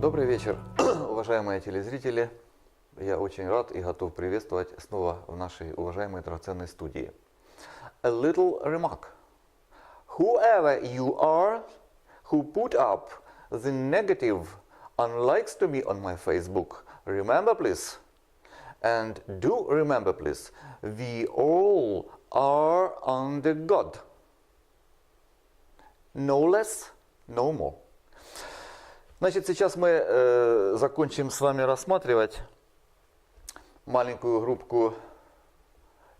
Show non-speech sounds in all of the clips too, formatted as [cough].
Добрый вечер, уважаемые телезрители. Я очень рад и готов приветствовать снова в нашей уважаемой драгоценной студии. A little remark. Whoever you are who put up the negative unlikes to me on my Facebook, remember please, and do remember please, we all are under God. No less, no more. Значит, сейчас мы э, закончим с вами рассматривать маленькую группку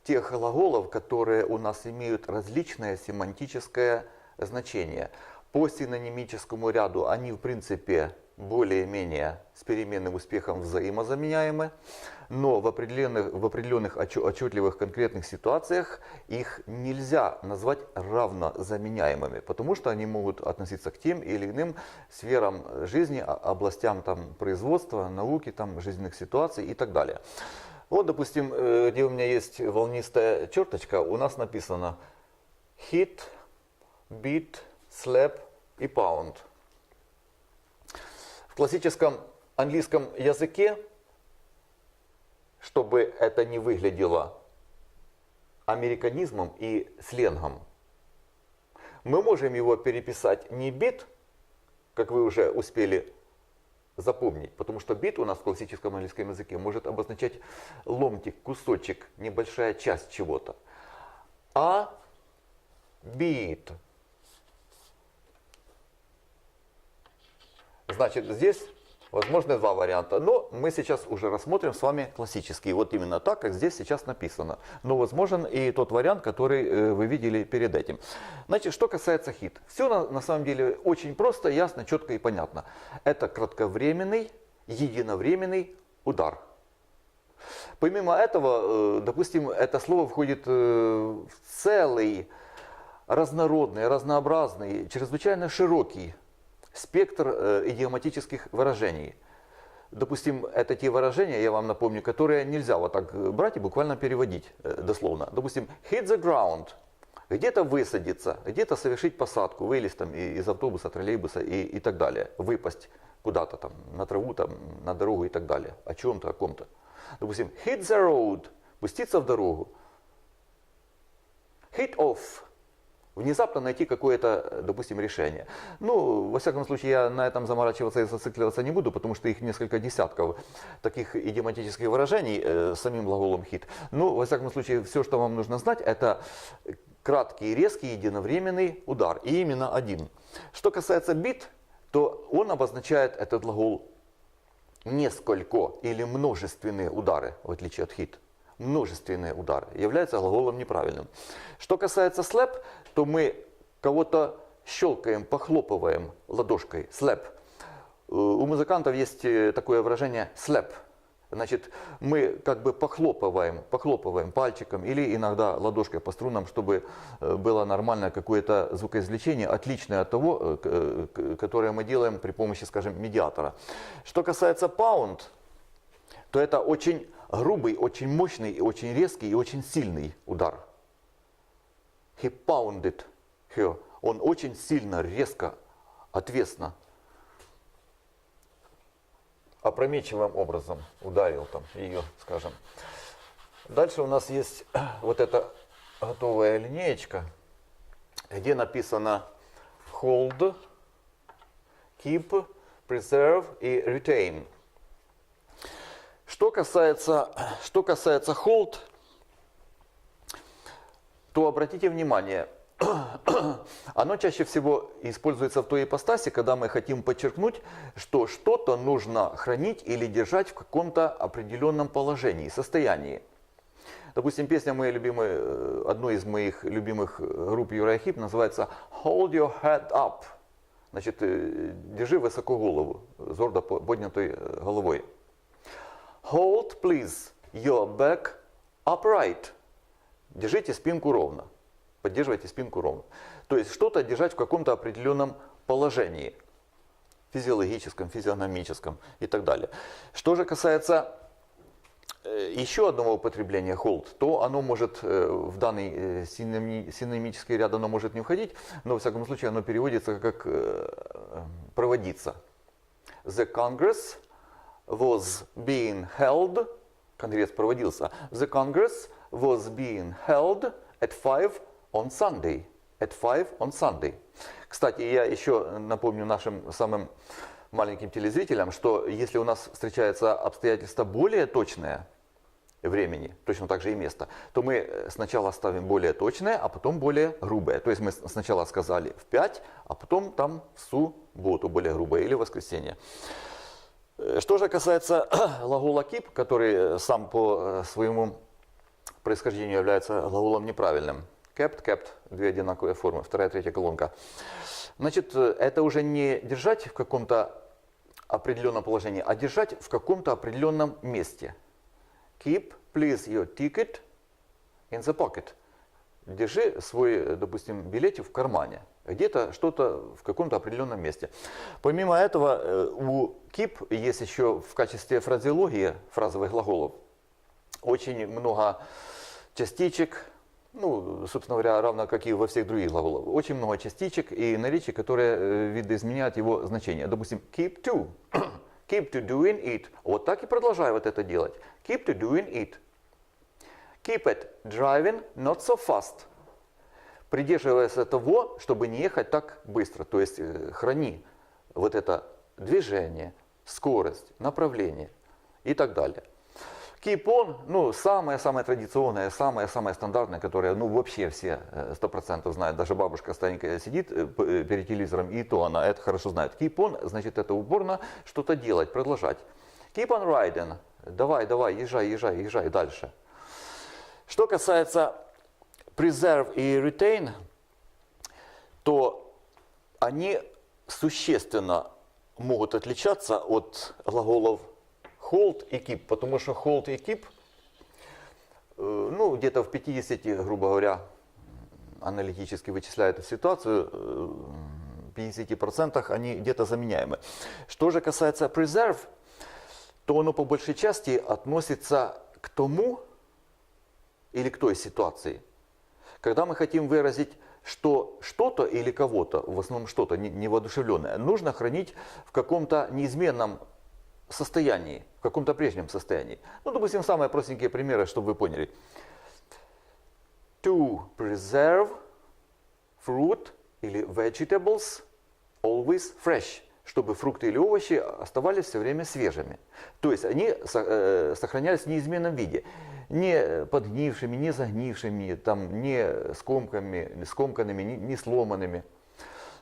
тех глаголов, которые у нас имеют различное семантическое значение. По синонимическому ряду они, в принципе, более-менее с переменным успехом взаимозаменяемы, но в определенных, в определенных отчетливых конкретных ситуациях их нельзя назвать равнозаменяемыми, потому что они могут относиться к тем или иным сферам жизни, областям там, производства, науки, там, жизненных ситуаций и так далее. Вот, допустим, э, где у меня есть волнистая черточка, у нас написано hit, beat, slap и pound – классическом английском языке, чтобы это не выглядело американизмом и сленгом, мы можем его переписать не бит, как вы уже успели запомнить, потому что бит у нас в классическом английском языке может обозначать ломтик, кусочек, небольшая часть чего-то, а бит – Значит, здесь возможны два варианта. Но мы сейчас уже рассмотрим с вами классический. Вот именно так, как здесь сейчас написано. Но возможен и тот вариант, который э, вы видели перед этим. Значит, что касается хит. Все на, на самом деле очень просто, ясно, четко и понятно. Это кратковременный, единовременный удар. Помимо этого, э, допустим, это слово входит э, в целый разнородный, разнообразный, чрезвычайно широкий спектр э, идиоматических выражений. Допустим, это те выражения, я вам напомню, которые нельзя вот так брать и буквально переводить э, дословно. Допустим, hit the ground, где-то высадиться, где-то совершить посадку, вылезть там из автобуса, троллейбуса и, и так далее, выпасть куда-то там, на траву, там, на дорогу и так далее, о чем-то, о ком-то. Допустим, hit the road, пуститься в дорогу. Hit off, внезапно найти какое-то, допустим, решение. Ну, во всяком случае, я на этом заморачиваться и зацикливаться не буду, потому что их несколько десятков таких идиоматических выражений э, самим глаголом хит. Ну, во всяком случае, все, что вам нужно знать, это краткий, резкий, единовременный удар. И именно один. Что касается бит, то он обозначает этот глагол несколько или множественные удары, в отличие от хит множественные удары, является глаголом неправильным. Что касается slap, то мы кого-то щелкаем, похлопываем ладошкой, slap. Э, у музыкантов есть э, такое выражение slap. Значит, мы как бы похлопываем, похлопываем пальчиком или иногда ладошкой по струнам, чтобы э, было нормальное какое-то звукоизвлечение, отличное от того, которое мы делаем при помощи, скажем, медиатора. Что касается pound, то это очень грубый, очень мощный, очень резкий и очень сильный удар. He pounded her. Он очень сильно, резко, ответственно, опрометчивым образом ударил там ее, скажем. Дальше у нас есть [clears throat] вот эта готовая линеечка, где написано hold, keep, preserve и retain. Что касается, что касается hold, то обратите внимание, [clears throat] оно чаще всего используется в той ипостаси, когда мы хотим подчеркнуть, что что-то нужно хранить или держать в каком-то определенном положении, состоянии. Допустим, песня моя любимая, э, одной из моих любимых групп Юрахип называется Hold Your Head Up. Значит, э, держи высоко голову, зордо поднятой э, головой. Hold, please, your back upright. Держите спинку ровно. Поддерживайте спинку ровно. То есть что-то держать в каком-то определенном положении. Физиологическом, физиономическом и так далее. Что же касается э, еще одного употребления hold, то оно может э, в данный э, синонимический ряд оно может не входить, но в всяком случае оно переводится как проводиться. the Congress was being held, Конгресс проводился, the Congress was being held at 5 on Sunday. At 5 on Sunday. Кстати, я еще напомню нашим самым маленьким телезрителям, что если у нас встречаются обстоятельства более точные времени, точно так же и место, то мы э, сначала ставим более точное, а потом более грубое. То есть мы сначала сказали в 5, а потом там в субботу более грубое или в воскресенье. Э, Что же касается [clears throat] глагола keep, который э, сам по своему происхождению является глаголом неправильным. Kept, kept, две одинаковые формы, вторая, третья колонка. Значит, это уже не держать в каком-то определенном положении, а держать в каком-то определенном месте. Keep, please, your ticket in the pocket. Держи свой, допустим, билетик в кармане. Где-то что-то в каком-то определенном месте. Помимо этого, э, у keep есть еще в качестве фразеологии фразовых глаголов очень много частичек, ну, собственно говоря, равно как и во всех других глаголах. Очень много частичек и наречий, которые э, видоизменяют его значение. Допустим, keep to. [clears throat] keep to doing it. Вот так и продолжай вот это делать. Keep to doing it. Keep it driving not so fast. Придерживайся того, чтобы не ехать так быстро. То есть э, храни вот это движение, скорость, направление и так далее. On, ну, самое-самое традиционное, самое-самое стандартное, которое, ну, вообще все э, сто процентов знают. Даже бабушка старенькая сидит э, э, перед телевизором, и то она это хорошо знает. On, значит, это уборно что-то делать, продолжать. Keep on riding, давай, давай, езжай, езжай, езжай дальше. Что касается preserve и retain, то они существенно могут отличаться от глаголов hold keep, потому что hold э, ну, где-то в 50, грубо говоря, аналитически вычисляя эту ситуацию, э, в 50% они где-то заменяемы. Что же касается preserve, то оно по большей части относится к тому или к той ситуации, когда мы хотим выразить, что что-то или кого-то, в основном что-то не- невоодушевленное, нужно хранить в каком-то неизменном состоянии, в каком-то прежнем состоянии. Ну, допустим, самые простенькие примеры, чтобы вы поняли. To preserve fruit или vegetables always fresh, чтобы фрукты или овощи оставались все время свежими. То есть они э, сохранялись в неизменном виде. Не подгнившими, не загнившими, там, не скомками, не скомканными, не, не сломанными.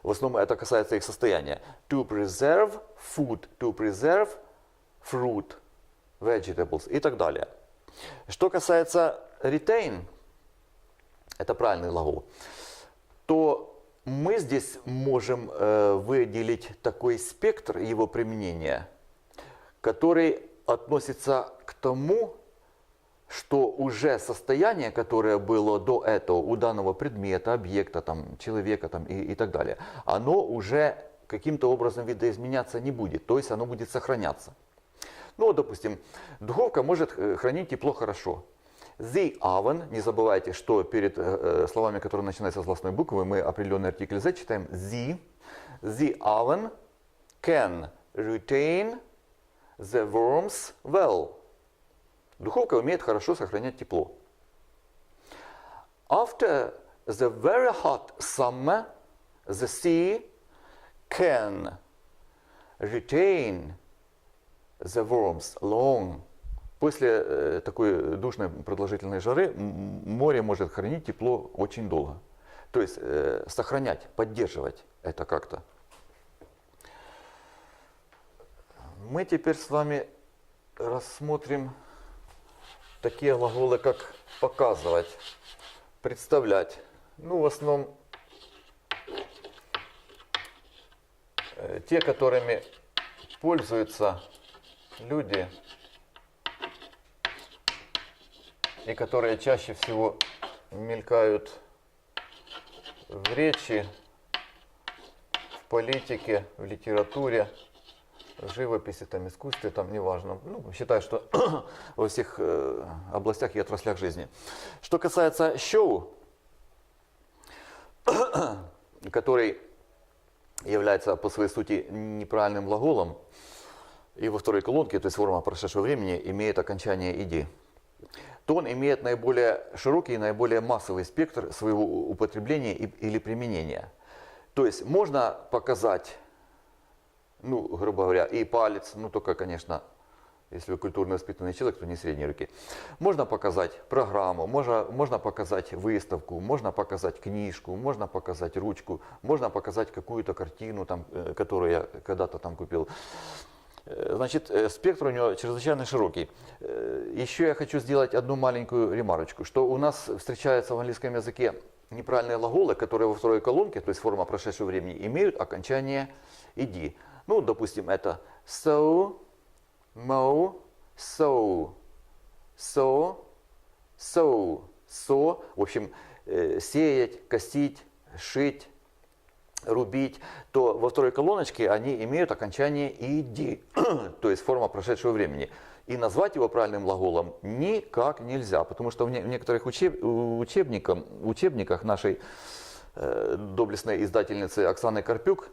В основном это касается их состояния. To preserve food, to preserve fruit, vegetables и так далее. Что касается retain, это правильный глагол, то мы здесь можем э, выделить такой спектр его применения, который относится к тому, что уже состояние, которое было до этого у данного предмета, объекта, там, человека там, и, и так далее, оно уже каким-то образом видоизменяться не будет, то есть оно будет сохраняться. Ну, вот, допустим, духовка может э, хранить тепло хорошо. The oven, не забывайте, что перед э, э, словами, которые начинаются с гласной буквы, мы определенный артикль Z читаем the. The oven can retain the warmth well. Духовка умеет хорошо сохранять тепло. After the very hot summer, the sea can retain the warmth long. После э, такой душной продолжительной жары море может хранить тепло очень долго. То есть э, сохранять, поддерживать это как-то. Мы теперь с вами рассмотрим такие глаголы, как показывать, представлять. Ну, в основном э, те, которыми пользуются люди, и которые чаще всего мелькают в речи, в политике, в литературе, в живописи, там, искусстве, там, неважно. Ну, считаю, что [coughs] во всех э, областях и отраслях жизни. Что касается show, [coughs] который является по своей сути неправильным глаголом, и во второй колонке, то есть форма прошедшего времени, имеет окончание «иди», то он имеет наиболее широкий и наиболее массовый спектр своего употребления и- или применения. То есть можно показать, ну, грубо говоря, и палец, ну, только, конечно, если вы культурно воспитанный человек, то не средней руки. Можно показать программу, можно, можно показать выставку, можно показать книжку, можно показать ручку, можно показать какую-то картину, там, э, которую я когда-то там купил. Э, Значит, э, спектр у него чрезвычайно широкий. Э, Еще я хочу сделать одну маленькую ремарочку, что у нас встречаются в английском языке неправильные глаголы, которые во второй колонке, то есть форма прошедшего времени, имеют окончание «иди». Ну, допустим, это so, mo, so, so, so, so. В общем, сеять, косить, шить, рубить, то во второй колоночке они имеют окончание «иди», [clears throat] то есть форма прошедшего времени. И назвать его правильным глаголом никак нельзя, потому что в не- в некоторых учеб- учебниках, учебниках нашей э, доблестной издательницы Оксаны Карпюк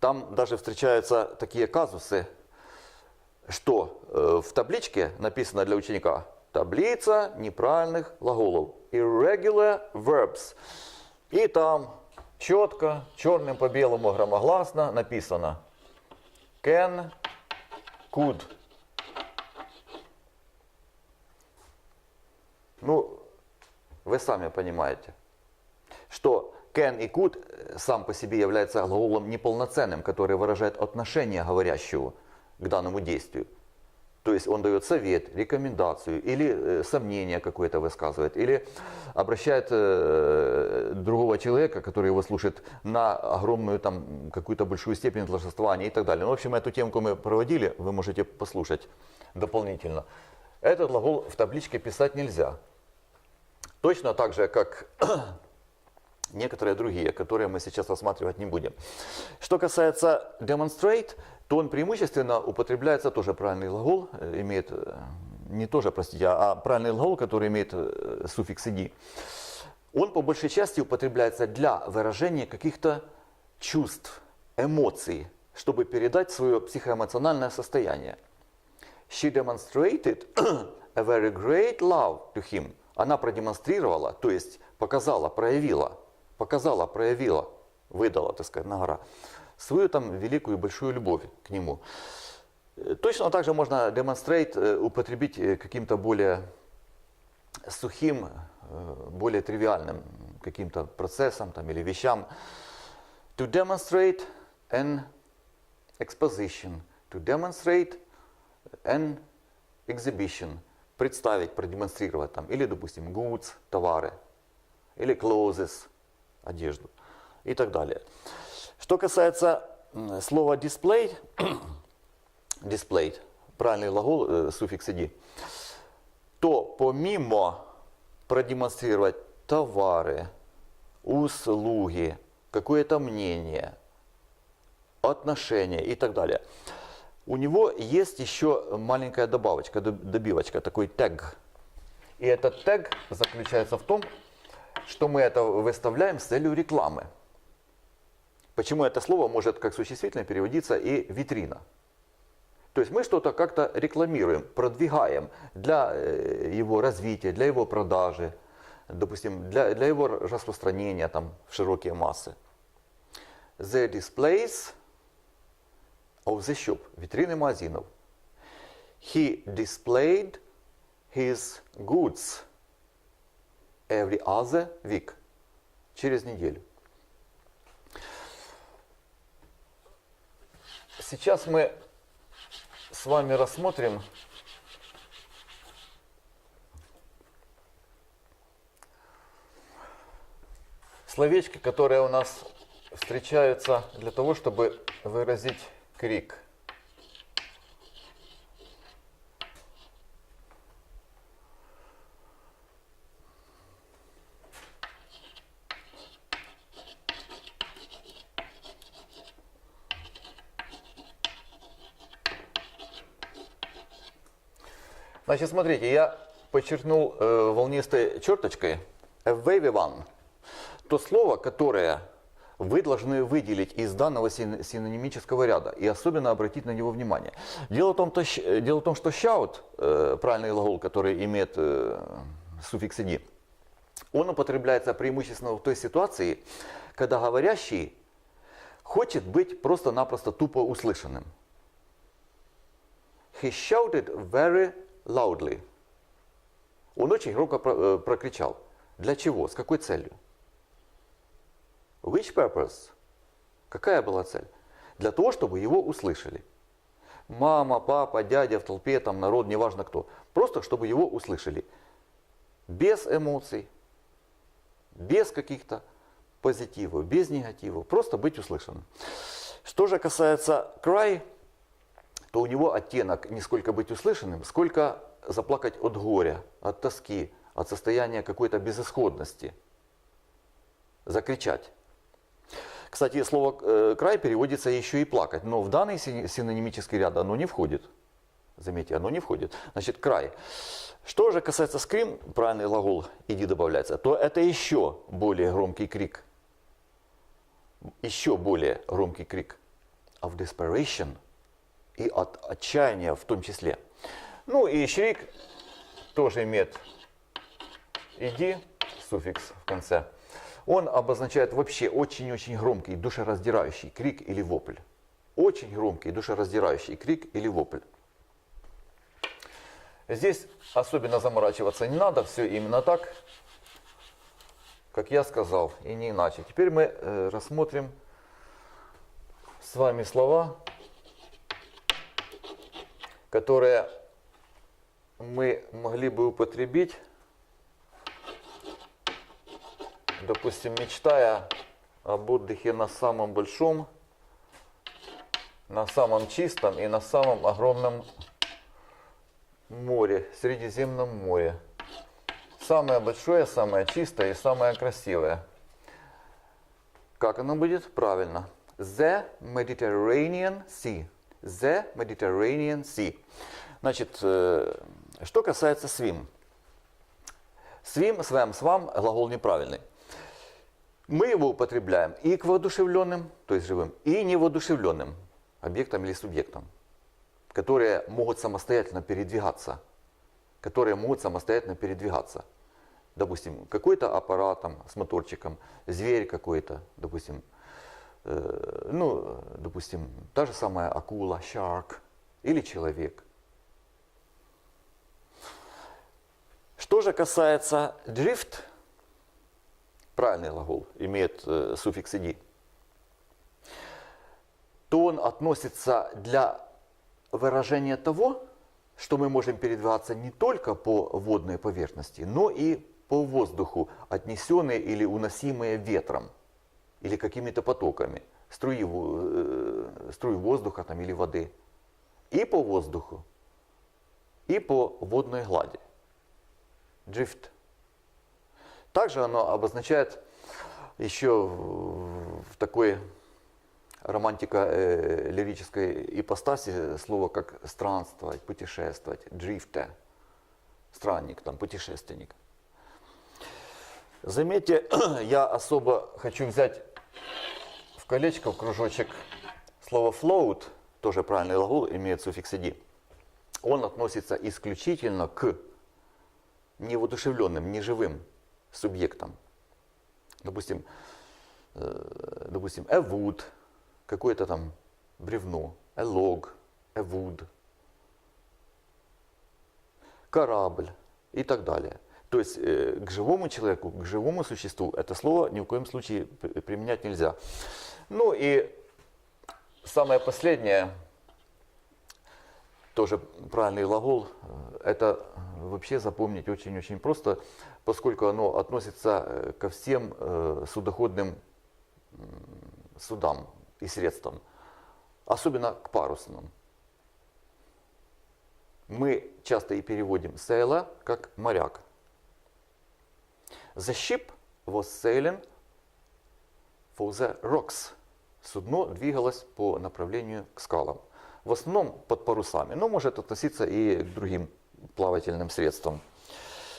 там даже встречаются такие казусы, что э, в табличке написано для ученика таблица неправильных глаголов. Irregular verbs. И там четко, черным по белому громогласно написано can, could. Ну, вы сами понимаете, что can и could сам по себе является глаголом неполноценным, который выражает отношение говорящего к данному действию. То есть он дает совет, рекомендацию или э, сомнение какое-то высказывает, или обращает э, другого человека, который его слушает, на огромную там какую-то большую степень должествования и так далее. Ну, в общем, эту темку мы проводили, вы можете послушать дополнительно. Этот глагол в табличке писать нельзя. Точно так же, как [clears throat] некоторые другие, которые мы сейчас рассматривать не будем. Что касается demonstrate, то он преимущественно употребляется тоже правильный глагол, э, имеет э, не тоже, простите, а правильный глагол, который имеет э, суффикс ed. Он по большей части употребляется для выражения каких-то чувств, эмоций, чтобы передать свое психоэмоциональное состояние. She demonstrated [clears throat] a very great love to him. Она продемонстрировала, то есть показала, проявила, показала, проявила, выдала, так сказать, на гора, свою там великую и большую любовь к нему. Э, Точно так же можно demonstrate э, употребить э, каким-то более сухим, более тривиальным каким-то процессом там, или вещам. To demonstrate an exposition, to demonstrate an exhibition, представить, продемонстрировать там, или, допустим, goods, товары, или clothes, одежду и так далее. Что касается слова display, [coughs] displayed, правильный глагол, э, суффикс ed, то помимо продемонстрировать товары, услуги, какое-то мнение, отношения и так далее, у него есть еще маленькая добавочка, доб- добивочка, такой тег. И этот тег заключается в том, что мы это выставляем с целью рекламы. Почему это слово может как существительное переводиться и витрина. То есть мы что-то как-то рекламируем, продвигаем для э, его развития, для его продажи, допустим, для, для его распространения там, в широкие массы. The displays of the shop, витрины магазинов. He displayed his goods every other week, через неделю. Сейчас мы с вами рассмотрим словечки, которые у нас встречаются для того, чтобы выразить крик. Значит, смотрите, я подчеркнул э, волнистой черточкой a wavy one. То слово, которое вы должны выделить из данного син- синонимического ряда и особенно обратить на него внимание. Дело в том, то, э, дело в том что shout, э, правильный глагол, который имеет э, суффикс «ed», он употребляется преимущественно в той ситуации, когда говорящий хочет быть просто-напросто тупо услышанным. He shouted very loudly. Он очень громко э, прокричал. Для чего? С какой целью? Which purpose? Какая была цель? Для того, чтобы его услышали. Мама, папа, дядя в толпе, там народ, неважно кто. Просто, чтобы его услышали. Без эмоций, без каких-то позитивов, без негативов. Просто быть услышанным. Что же касается cry, то у него оттенок не сколько быть услышанным, сколько заплакать от горя, от тоски, от состояния какой-то безысходности. Закричать. Кстати, слово э, край переводится еще и плакать, но в данный синонимический ряд оно не входит. Заметьте, оно не входит. Значит, край. Что же касается скрим, правильный глагол иди добавляется, то это еще более громкий крик. Еще более громкий крик. Of desperation и от отчаяния в том числе. Ну и шрик тоже имеет иди, суффикс в конце. Он обозначает вообще очень-очень громкий, душераздирающий крик или вопль. Очень громкий, душераздирающий крик или вопль. Здесь особенно заморачиваться не надо, все именно так, как я сказал, и не иначе. Теперь мы э, рассмотрим с вами слова, которые мы могли бы употребить, допустим, мечтая об отдыхе на самом большом, на самом чистом и на самом огромном море, Средиземном море. Самое большое, самое чистое и самое красивое. Как оно будет? Правильно. The Mediterranean Sea. The Mediterranean Sea. Значит, э, что касается swim. Swim, swam, swam, глагол неправильный. Мы его употребляем и к воодушевленным, то есть живым, и невоодушевленным объектам или субъектам, которые могут самостоятельно передвигаться, которые могут самостоятельно передвигаться. Допустим, какой-то аппарат там, с моторчиком, зверь какой-то, допустим, э, ну, допустим, та же самая акула, shark или человек. Что же касается drift, правильный глагол, имеет э, суффикс «ed», то он относится для выражения того, что мы можем передвигаться не только по водной поверхности, но и по воздуху, отнесенные или уносимые ветром или какими-то потоками, струи, э, струи воздуха там, или воды. И по воздуху, и по водной глади. Drift. Также оно обозначает еще в такой романтика э, ипостаси слово как странствовать, путешествовать, дрифте, странник, там, путешественник. Заметьте, [clears throat] я особо хочу взять колечко, в кружочек слово float, тоже правильный глагол, имеет суффикс «ed». Он относится исключительно к невоодушевленным, неживым субъектам. Допустим, э, допустим, a wood, какое-то там бревно, a log, a wood, корабль и так далее. То есть э, к живому человеку, к живому существу это слово ни в коем случае применять нельзя. Ну и самое последнее, тоже правильный глагол, это вообще запомнить очень-очень просто, поскольку оно относится э, ко всем э, судоходным судам и средствам, особенно к парусным. Мы часто и переводим sailor как моряк. The ship was sailing for the rocks. Судно двигалось по направлению к скалам. В основном под парусами, но может относиться и к другим плавательным средствам.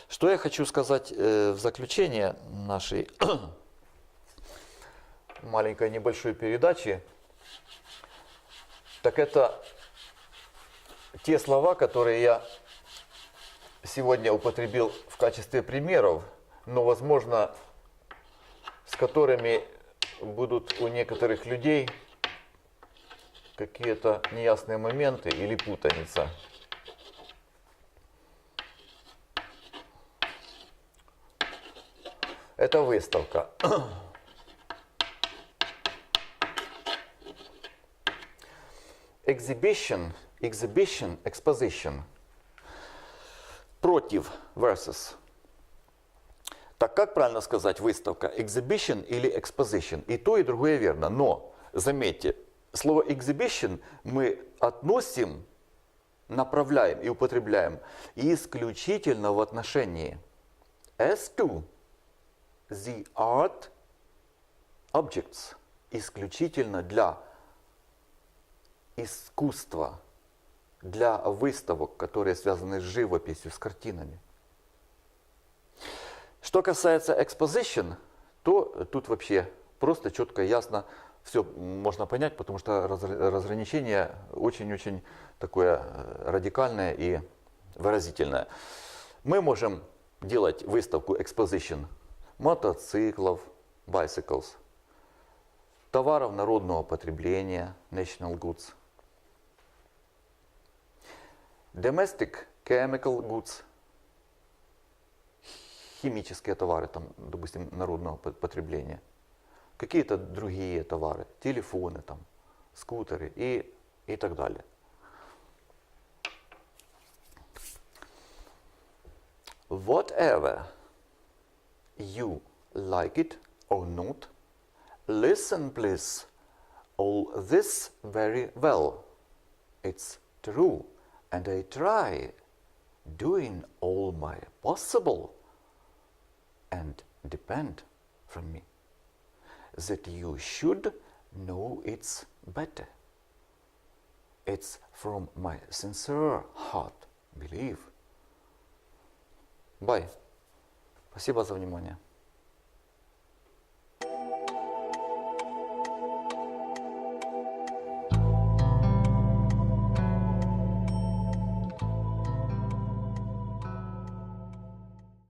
Что я хочу сказать э, в заключение нашей [coughs] маленькой небольшой передачи, так это те слова, которые я сегодня употребил в качестве примеров, но, возможно, с которыми будут у некоторых людей какие-то неясные моменты или путаница. Это выставка. [clears throat] Exhibition, exhibition, exposition. Против versus. Так как правильно сказать выставка? Exhibition или exposition? И то, и другое верно. Но, заметьте, слово exhibition мы относим, направляем и употребляем исключительно в отношении as to the art objects. Исключительно для искусства, для выставок, которые связаны с живописью, с картинами. Что касается exposition, то тут вообще просто четко, ясно все можно понять, потому что разграничение очень-очень такое э, радикальное и выразительное. Мы можем делать выставку exposition мотоциклов, bicycles, товаров народного потребления, national goods, domestic chemical goods, химические товары, там, допустим, народного по- потребления, какие-то другие товары, телефоны, там, скутеры и, и так далее. Whatever you like it or not, listen please all this very well. It's true, and I try doing all my possible and depend from me that you should know it's better. It's from my sincere heart, believe. Bye. Спасибо за внимание.